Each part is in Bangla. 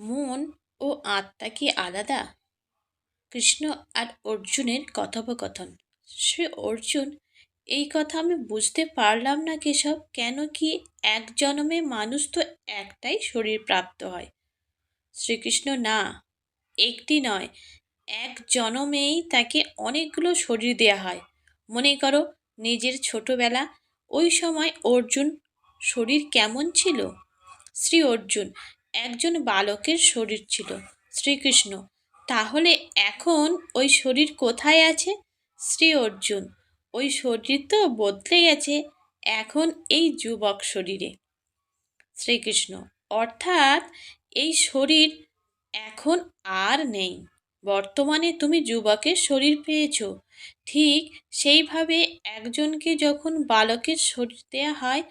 মন ও আত্মা কি আলাদা? কৃষ্ণ আর অর্জুনের কথোপকথন। শ্রী অর্জুন, এই কথা আমি বুঝতে পারলাম না কেশব, কেন কি এক জন্মে মানুষ তো একটাই শরীর প্রাপ্ত হয়। শ্রীকৃষ্ণ, না, একটি নয়, এক জনমেই তাকে অনেকগুলো শরীর দেয়া হয়। মনে করো, নিজের ছোটবেলা, ওই সময় অর্জুন শরীর কেমন ছিল? শ্রী অর্জুন একজন বালকের শরীর ছিল, শ্রীকৃষ্ণ। তাহলে এখন ওই শরীর কোথায় আছে? শ্রী অর্জুন, ওই শরীর তো বদলে গেছে, এখন এই যুবক শরীরে। শ্রীকৃষ্ণ, অর্থাৎ এই শরীর এখন আর নেই। বর্তমানে তুমি যুবকের শরীর পেয়েছ। ঠিক সেইভাবে একজনকে যখন বালকের শরীর দেওয়া হয়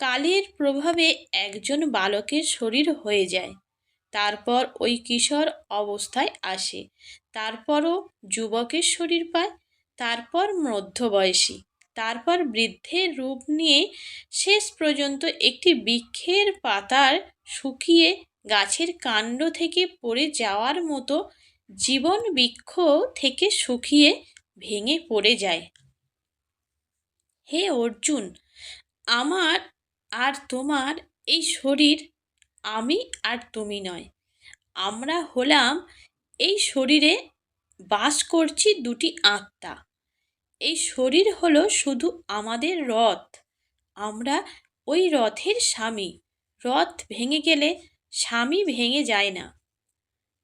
কালের প্রভাবে একজন বালকের শরীর হয়ে যায়। তারপর ওই কিশোর অবস্থায় আসে। তারপরও যুবকের শরীর পায়। তারপর মধ্যবয়সী। তারপর বৃদ্ধের রূপ নিয়ে শেষ পর্যন্ত একটি বৃক্ষের পাতার শুকিয়ে গাছের কাণ্ড থেকে পড়ে যাওয়ার মতো জীবন বৃক্ষ থেকে শুকিয়ে ভেঙে পড়ে যায়। হে অর্জুন, আমার আর তোমার এই শরীর আমি আর তুমি নয়। আমরা হলাম এই শরীরে বাস করছি দুটি আত্মা। এই শরীর হলো শুধু আমাদের রথ। আমরা ওই রথের স্বামী। রথ ভেঙে গেলে স্বামী ভেঙে যায় না।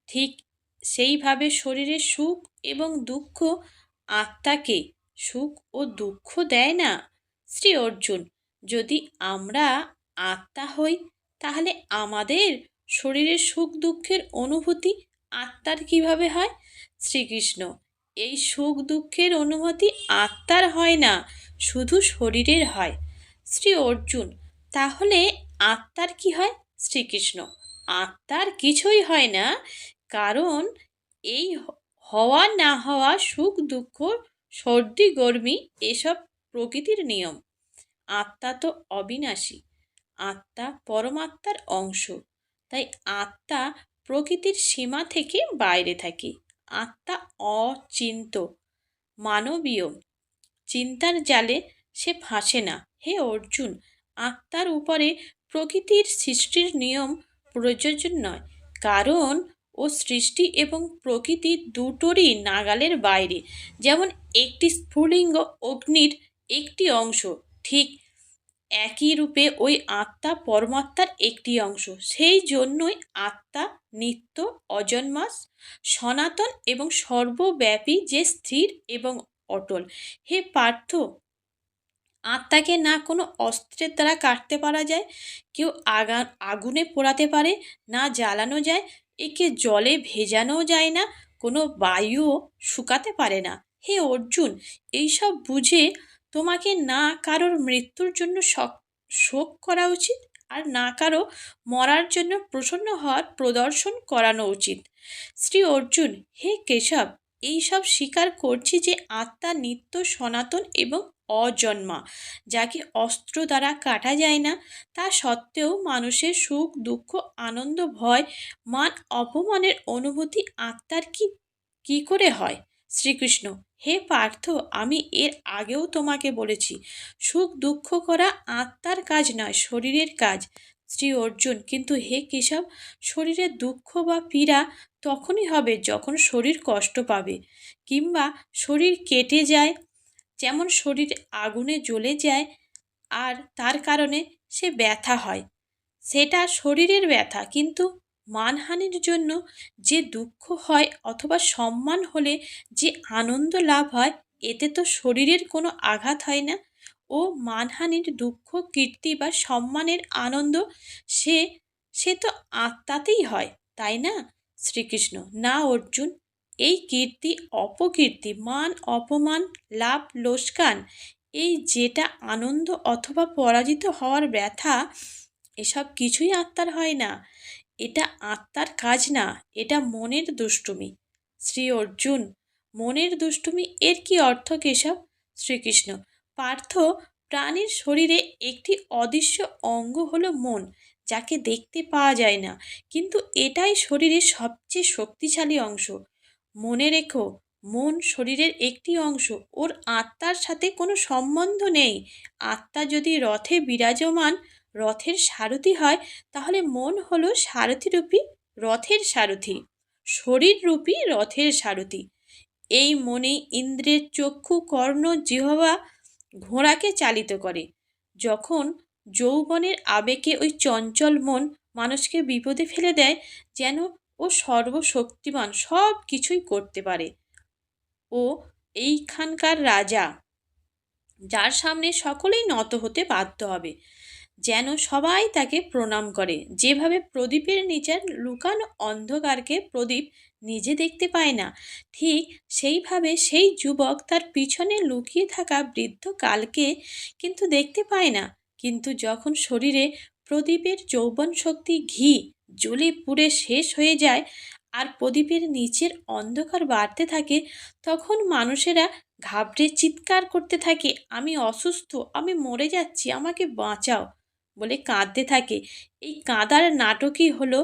ঠিক সেইভাবে শরীরে সুখ এবং দুঃখ আত্মাকে সুখ ও দুঃখ দেয় না শ্রী অর্জুন। যদি আমরা আত্মা হই, তাহলে আমাদের শরীরের সুখ দুঃখের অনুভূতি আত্মার কীভাবে হয়? শ্রীকৃষ্ণ, এই সুখ দুঃখের অনুভূতি আত্মার হয় না, শুধু শরীরের হয়। শ্রী অর্জুন, তাহলে আত্মার কি হয়? শ্রীকৃষ্ণ, আত্মার কিছুই হয় না, কারণ এই হওয়া না হওয়া সুখ দুঃখ, সর্দি, গরমি, এসব প্রকৃতির নিয়ম। আত্মা তো অবিনাশী। আত্মা পরমাত্মার অংশ। তাই আত্মা প্রকৃতির সীমা থেকে বাইরে থাকে। আত্মা অচিন্ত, মানবীয়। চিন্তার জালে সে ফাঁসে না। হে অর্জুন, আত্মার উপরে প্রকৃতির সৃষ্টির নিয়ম প্রযোজ্য নয়। কারণ ও সৃষ্টি এবং প্রকৃতি দুটোরই নাগালের বাইরে। যেমন একটি স্ফুলিঙ্গ অগ্নির একটি অংশ ঠিক একই রূপে ওই আত্মা পরমাত্মার একটি অংশ। সেই জন্যই আত্মা, নিত্য অজন্মাস সনাতন এবং সর্বব্যাপী যে স্থির এবং অটল। হে পার্থ, আত্মাকে না কোনো অস্ত্রের দ্বারা কাটতে পারা যায়, কেউ আগা আগুনে পোড়াতে পারে, না জ্বালানো যায়, একে জলে ভেজানোও যায় না, কোনো বায়ুও শুকাতে পারে না। হে অর্জুন, এইসব বুঝে তোমাকে না কারোর মৃত্যুর জন্য শোক করা উচিত আর না কারও মরার জন্য প্রসন্ন হওয়ার প্রদর্শন করানো উচিত। শ্রী অর্জুন, হে কেশব, এইসব স্বীকার করছি যে আত্মা নিত্য সনাতন এবং অজন্মা যাকে অস্ত্র দ্বারা কাটা যায় না, তা সত্ত্বেও মানুষের সুখ, দুঃখ, আনন্দ, ভয়, মান, অপমানের অনুভূতি আত্মার কি কি করে হয়? শ্রীকৃষ্ণ হে পার্থ, আমি এর আগেও তোমাকে বলেছি, সুখ দুঃখ করা আত্মার কাজ নয়, শরীরের কাজ। শ্রী অর্জুন, কিন্তু হে কেশব, শরীরে দুঃখ বা পীড়া তখনই হবে যখন শরীর কষ্ট পাবে। কিংবা শরীর কেটে যায়, যেমন শরীর আগুনে জ্বলে যায়, আর তার কারণে সে ব্যথা হয়। সেটা শরীরের ব্যথা, কিন্তু মানহানির জন্য যে দুঃখ হয় অথবা সম্মান হলে যে আনন্দ লাভ হয়, এতে তো শরীরের কোনো আঘাত হয় না। ও মানহানির দুঃখ, কীর্তি বা সম্মানের আনন্দ সে সে তো আত্মাতেই হয়, তাই না? শ্রীকৃষ্ণ, না অর্জুন, এই কীর্তি অপকীর্তি, মান অপমান, লাভ লোসকান, এই যেটা আনন্দ অথবা পরাজিত হওয়ার ব্যথা, এসব কিছুই আত্মার হয় না। এটা আত্মার কাজ না, এটা মনের দুষ্টুমি। শ্রী অর্জুন, মনের দুষ্টুমি এর কি অর্থ কেশব? শ্রীকৃষ্ণ, পার্থ প্রাণীর শরীরে একটি অদৃশ্য অঙ্গ হলো মন, যাকে দেখতে পাওয়া যায় না, কিন্তু এটাই শরীরের সবচেয়ে শক্তিশালী অংশ। মনে রেখো, মন শরীরের একটি অংশ, ওর আত্মার সাথে কোনো সম্বন্ধ নেই। আত্মা যদি রথে বিরাজমান রথের সারথি হয়, তাহলে মন হলো সারথিরূপী রথের সারথি, শরীররূপী রথের সারথি। এই মনে ইন্দ্রের চক্ষু কর্ণ জিহবা ঘোড়াকে চালিত করে। যখন যৌবনের আবেগে ওই চঞ্চল মন মানুষকে বিপদে ফেলে দেয়, যেন ও সর্বশক্তিমান সব কিছুই করতে পারে। ও এইখানকার রাজা, যার সামনে সকলেই নত হতে বাধ্য হবে। যেন সবাই তাকে প্রণাম করে। যেভাবে প্রদীপের নিচের লুকানো অন্ধকারকে প্রদীপ নিজে দেখতে পায় না, ঠিক সেইভাবে সেই যুবক তার পিছনে লুকিয়ে থাকা বৃদ্ধ কালকে কিন্তু দেখতে পায় না। কিন্তু যখন শরীরে প্রদীপের যৌবন শক্তি, ঘি, জ্বলে পুড়ে শেষ হয়ে যায় আর প্রদীপের নিচের অন্ধকার বাড়তে থাকে, তখন মানুষেরা ঘাবড়ে চিৎকার করতে থাকে, আমি অসুস্থ, আমি মরে যাচ্ছি, আমাকে বাঁচাও। বলে কাঁদতে থাকে। এই কাঁদার নাটকই হলো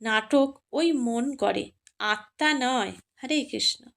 নাটক ওই মন করে আত্মা নয়। হরে কৃষ্ণ।